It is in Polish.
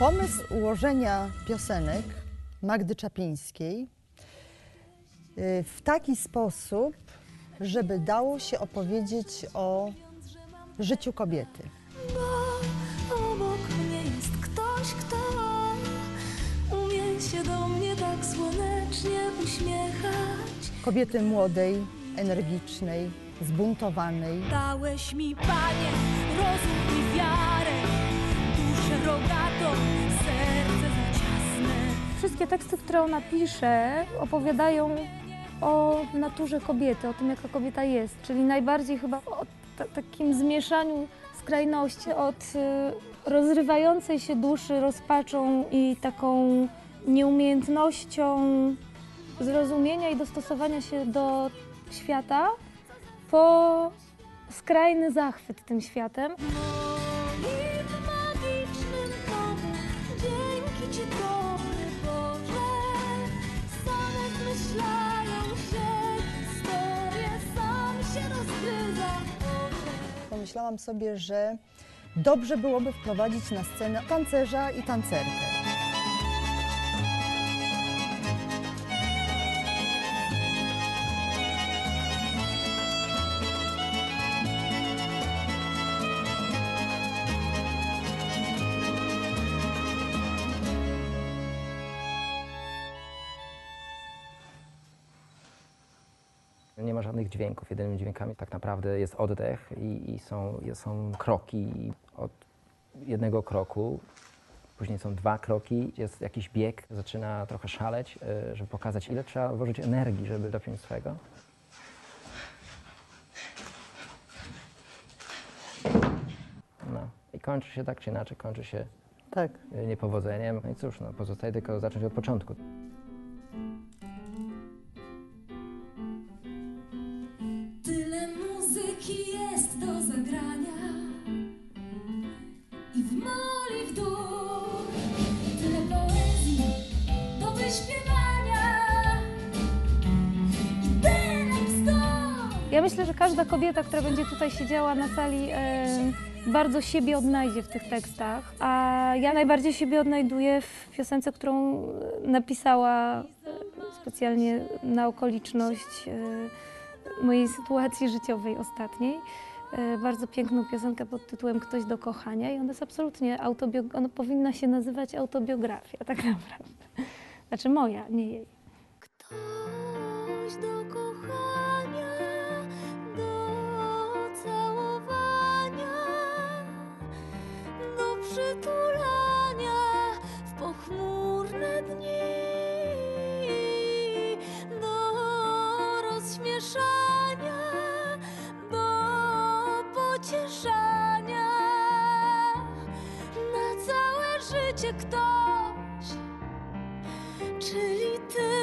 Pomysł ułożenia piosenek Magdy Czapińskiej y, w taki sposób, żeby dało się opowiedzieć o życiu kobiety. Bo obok mnie jest ktoś, kto umie się do mnie tak słonecznie uśmiechać. Kobiety młodej, energicznej, zbuntowanej. Dałeś mi, Panie, rozum i wiarę, duszę rogatą, serce za ciasne. Wszystkie teksty, które ona pisze, opowiadają o naturze kobiety, o tym, jaka kobieta jest, czyli najbardziej chyba o ta- takim zmieszaniu skrajności, od y, rozrywającej się duszy rozpaczą i taką nieumiejętnością zrozumienia i dostosowania się do świata, po skrajny zachwyt tym światem. Moim magicznym domu, dzięki Ci dobry Boże, same myślają się, historie sam się rozgryza w porze. Pomyślałam sobie, że dobrze byłoby wprowadzić na scenę tancerza i tancerkę. Nie ma żadnych dźwięków. Jedynymi dźwiękami tak naprawdę jest oddech i, i są, są kroki. Od jednego kroku, później są dwa kroki, jest jakiś bieg, zaczyna trochę szaleć, y, żeby pokazać, ile trzeba włożyć energii, żeby dopiąć swego. No. I kończy się tak czy inaczej, kończy się Tak. niepowodzeniem. No i cóż, no, pozostaje tylko zacząć od początku. Do zagrania i w mol i w dół. Tyle poezji do wyśpiewania i tyle bzdur. Ja myślę, że każda kobieta, która będzie tutaj siedziała na sali, e, bardzo siebie odnajdzie w tych tekstach. A ja najbardziej siebie odnajduję w piosence, którą napisała specjalnie na okoliczność e, mojej sytuacji życiowej ostatniej. E, Bardzo piękną piosenkę pod tytułem Ktoś do kochania i ona jest absolutnie autobiog... ona powinna się nazywać autobiografia, tak naprawdę. Znaczy moja, nie jej. Ktoś do kochania, do całowania, do przytulania Życie ktoś, czyli ty.